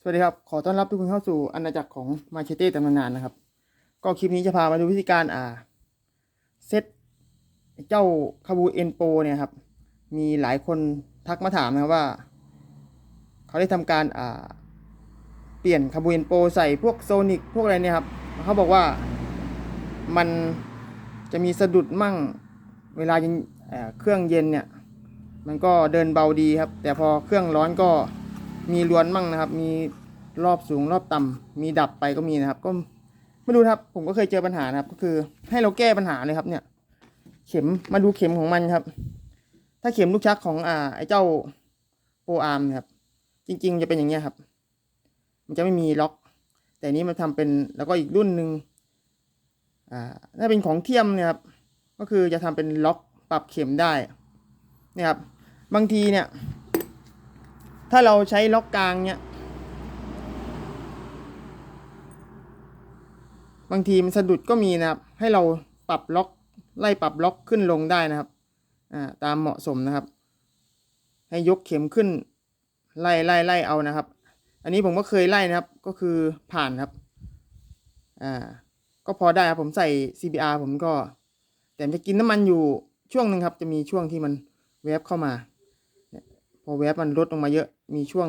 สวัสดีครับ ขอต้อนรับทุกคนเข้าสู่อาณาจักรของมาเชเต้ตำนานนะครับ ก็คลิปนี้จะพามาดูวิธีการอ่าเซตเจ้าคาบูเอ็นโปเนี่ยครับ มีหลายคนทักมาถามนะครับว่า เขาได้ทำการอ่าเปลี่ยนคาบูเอ็นโปใส่พวกโซนิกพวกอะไรเนี่ยครับ เขาบอกว่ามันจะมีสะดุดมั่งเวลาเอ่อเครื่องเย็นเนี่ย มันก็เดินเบาดีครับ แต่พอเครื่องร้อนก็ มีรวนมั่งนะครับ มีรอบสูงรอบต่ำมีดับไปก็มีนะครับ ก็ไม่รู้ครับ ผมก็เคยเจอปัญหานะครับ ก็คือให้เราแก้ปัญหาเลยครับ เนี่ย เข็มมาดูเข็มของมันครับ ถ้าเข็มลูกชักของอ่าไอ้เจ้าโปอาร์มนยครับ จริง ๆ จะเป็นอย่างเงี้ยครับ มันจะไม่มีล็อก แต่นี้มันทำเป็นแล้วก็อีกรุ่นหนึ่งอ่าถ้าเป็นของเทียมเนี่ยครับก็คือจะทำเป็นล็อกปรับเข็มได้นี่ครับ บางทีเนี่ย ถ้าเราใช้ล็อกกลางเนี่ยบางทีมันสะดุดก็มีนะครับ ให้เราปรับล็อกไล่ปรับล็อกขึ้นลงได้นะครับอ่าตามเหมาะสมนะครับ ให้ยกเข็มขึ้น ไล่ไล่ไล่เอานะครับ อันนี้ผมก็เคยไล่นะครับ ก็คือผ่านครับอ่าก็พอได้ครับผมใส่ CBR ผมก็ แต่จะกินน้ำมันอยู่ช่วงหนึ่งครับ จะมีช่วงที่มันแวบเข้ามา พอแวบมันลดลงมาเยอะ มีช่วง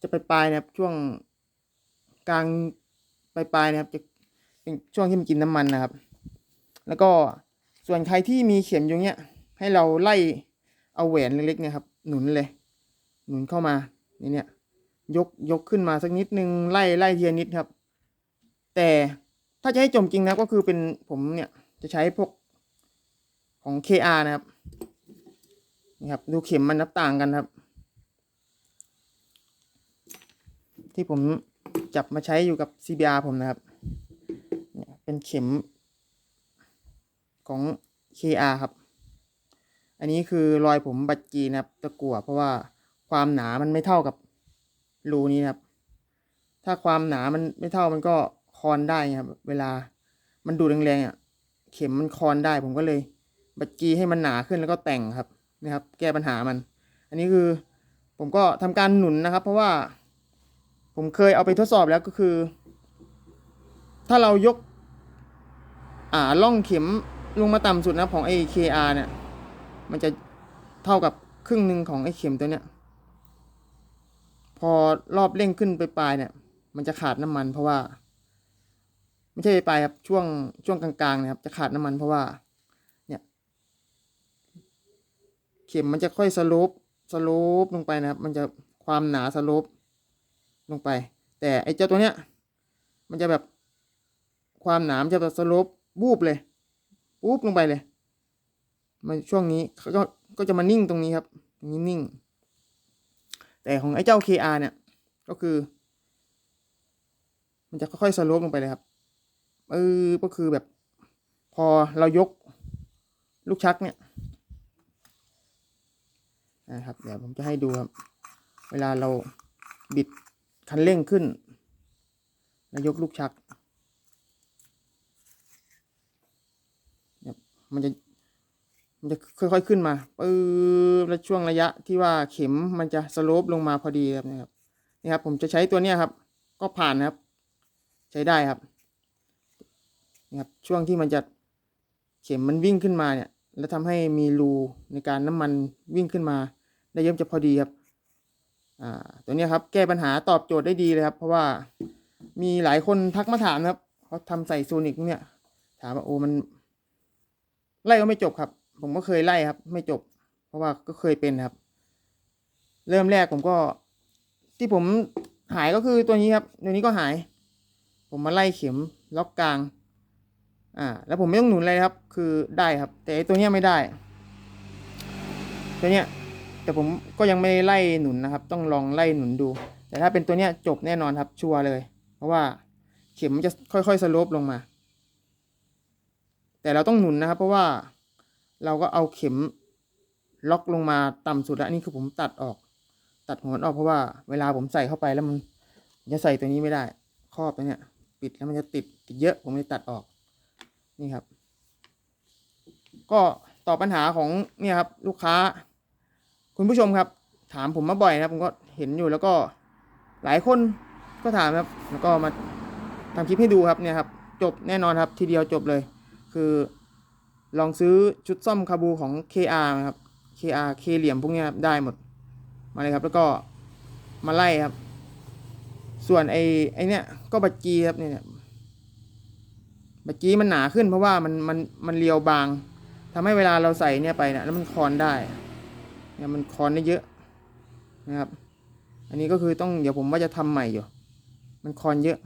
จะไปปลายนะครับ ช่วงกลางปลายปลายนะครับ จะเป็นช่วงที่มันกินน้ำมันนะครับ แล้วก็ส่วนใครที่มีเข็มอยู่เนี้ย ให้เราไล่เอาแหวนเล็กๆเนี่ยครับ หนุนเลย หนุนเข้ามานี่เนี่ย ยกยกขึ้นมาสักนิดนึงไล่ไล่เทีละนิดครับ แต่ถ้าจะให้จมจริงนะก็คือเป็นผมเนี่ยจะใช้พวกของ KR นะครับ นี่ครับ ดูเข็มมันนับต่างกันครับ ที่ผมจับมาใช้อยู่กับ CBR ผมนะครับเนี่ยเป็นเข็มของ KR ครับ อันนี้คือรอยผมบัดกีนะครับตะกั่วเพราะว่าความหนามันไม่เท่ากับรูนี้นะครับ ถ้าความหนามันไม่เท่ามันก็คอนได้ครับ เวลามันดูแรงๆอะ เข็มมันคอนได้ผมก็เลย บัดกีให้มันหนาขึ้นแล้วก็แต่งครับ นะครับ แก้ปัญหามัน อันนี้คือผมก็ทำการหนุนนะครับ เพราะว่าผมเคยเอาไปทดสอบแล้วก็คือ ถ้าเรายก อ่าล่องเข็มลงมาต่ำสุดนะของไอ้ KR เนี่ย มันจะเท่ากับครึ่งหนึ่งของไอ้เข็มตัวเนี้ย พอรอบเร่งขึ้นไปปลายเนี่ย มันจะขาดน้ำมันเพราะว่า ไม่ใช่ไปปลายครับช่วงช่วงกลางๆนะครับ จะขาดน้ำมันเพราะว่า เนี่ย เข็มมันจะค่อยสโลปสโลปลงไปนะครับ มันจะความหนาสโลปลงไป แต่ไอ้เจ้าตัวเนี้ย มันจะแบบความหนามจะแบบสโลปบูบเลยบูบลงไปเลยมันช่วงนี้เขาก็ก็จะมานิ่งตรงนี้ครับนี้นิ่ง แต่ของไอ้เจ้า KR เนี่ย ก็คือ มันจะค่อยๆสโลปลงไปเลยครับเออก็คือแบบ พอเรายกลูกชักเนี่ย นะครับ เดี๋ยวผมจะให้ดูครับ เวลาเราบิดคันเร่งขึ้น แล้วยกลูกชักเนี่ยมันจะมันจะค่อยๆขึ้นมาปื๊บแล้วช่วงระยะที่ว่าเข็มมันจะสโลปลงมาพอดีครับนะครับนี่ครับผมจะใช้ตัวเนี้ยครับ ก็ผ่านนะครับ ใช้ได้ครับนี่ครับช่วงที่มันจะเข็มมันวิ่งขึ้นมาเนี่ย แล้วทำให้มีรูในการน้ำมันวิ่งขึ้นมา ได้เยิ่มจะพอดีครับอ่าตัวนี้ครับ แก้ปัญหาตอบโจทย์ได้ดีเลยครับ เพราะว่ามีหลายคนทักมาถามนะครับเขาทำใส่โซนิกเนี่ยถามว่าโอ้มันไล่ก็ไม่จบครับ ผมก็เคยไล่ครับ ไม่จบ เพราะว่าก็เคยเป็นครับ เริ่มแรกผมก็ ที่ผมหายก็คือตัวนี้ครับ ตัวนี้ก็หาย ผมมาไล่เข็มล็อกกลาง อ่า แล้วผมไม่ต้องหนุนอะไรครับ คือได้ครับ แต่ไอ้ตัวเนี้ยไม่ได้ ตัวเนี้ย แต่ผมก็ยังไม่ไล่หนุนนะครับ ต้องลองไล่หนุนดู แต่ถ้าเป็นตัวเนี้ยจบแน่นอนครับชัวร์เลย เพราะว่าเข็มมันจะค่อยๆสโลปลงมา แต่เราต้องหนุนนะครับ เพราะว่าเราก็เอาเข็มล็อกลงมาต่ำสุดแล้วนนี้คือผมตัดออก ตัดหัวนออกเพราะว่าเวลาผมใส่เข้าไปแล้วมันจะใส่ตัวนี้ไม่ได้ ครอบตัวเนี้ยปิดแล้วมันจะติดติดเยอะผมเลยตัดออกนี่ครับ ก็ตอบปัญหาของเนี่ยครับลูกค้า คุณผู้ชมครับ ถามผมมาบ่อยนะครับ ผมก็เห็นอยู่แล้วก็หลายคนก็ถามครับ แล้วก็มาทำคลิปให้ดูครับเนี่ยครับ จบแน่นอนครับทีเดียวจบเลย คือลองซื้อชุดซ่อมคาบูของ KR นะครับ KR K เหลี่ยมพวกนี้ครับได้หมดมาเลยครับ แล้วก็มาไล่ครับ ส่วนไอ้ไอ้เนี่ยก็บัจจีครับเนี่ยบัจจีมันหนาขึ้นเพราะว่ามันมันมันเรียวบางทำให้เวลาเราใส่เนี่ยไปเนี่ยแล้วมันคอนได้ เนี่ยมันคอนได้เยอะนะครับ อันนี้ก็คือต้องเดี๋ยวผมว่าจะทำใหม่อยู่ มันคอนเยอะ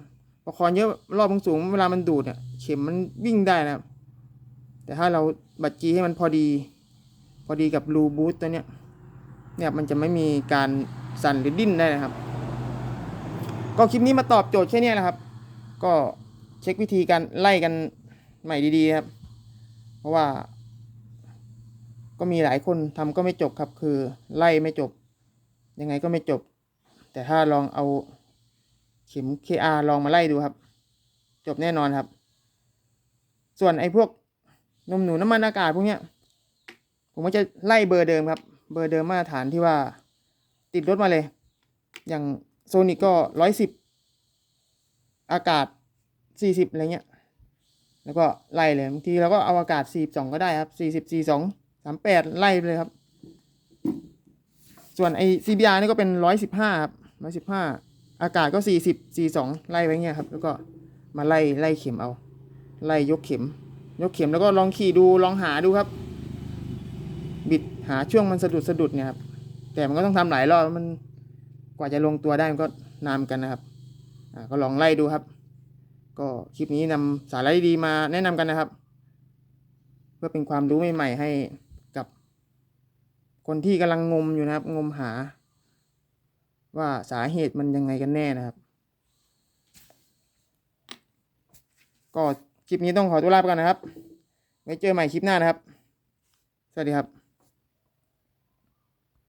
พอคอนเยอะรอบมันสูงเวลามันดูดเนี่ยเข็มมันวิ่งได้นะครับ แต่ถ้าเราบัดจีให้มันพอดี พอดีกับรูบูทตัวเนี้ยเนี่ยมันจะไม่มีการสั่นหรือดิ้นได้นะครับ ก็คลิปนี้มาตอบโจทย์แค่นี้นะครับ ก็เช็ควิธีการไล่กันใหม่ดีๆครับ เพราะว่า ก็มีหลายคนทำก็ไม่จบครับ คือไล่ไม่จบ ยังไงก็ไม่จบ แต่ถ้าลองเอาเข็ม KR ลองมาไล่ดูครับ จบแน่นอนครับ ส่วนไอ้พวกนมหนูน้ำมันอากาศพวกเนี้ย ผมก็จะไล่เบอร์เดิมครับ เบอร์เดิมมาตรฐานที่ว่าติดรถมาเลย อย่างโซนิกก็ร้อยสิบอากาศสี่สิบอะไรเงี้ย แล้วก็ไล่เลยบางทีเราก็เอาอากาศสี่สองก็ได้ครับสี่สิบสี่สอง สามแปดไล่ไปเลยครับ ส่วนไอ CBR นี่ก็เป็นร้อยสิบห้าครับร้อยสิบห้าอากาศก็สี่สิบสี่สองไล่ไปเงี้ยครับ แล้วก็มาไล่ไล่เข็มเอา ไล่ยกเข็ม ยกเข็มแล้วก็ลองขี่ดูลองหาดูครับ บิดหาช่วงมันสะดุดสะดุดเนี่ยครับแต่มันก็ต้องทำหลายรอบมันกว่าจะลงตัวได้มันก็นานกันนะครับอ่าก็ลองไล่ดูครับ ก็คลิปนี้นำสาระดีมาแนะนำกันนะครับ เพื่อเป็นความรู้ใหม่ๆให้ คนที่กำลังงมอยู่นะครับ งมหา ว่าสาเหตุมันยังไงกันแน่นะครับ ก็คลิปนี้ต้องขอตัวลาไปก่อนนะครับไว้เจอใหม่คลิปหน้านะครับ สวัสดีครับ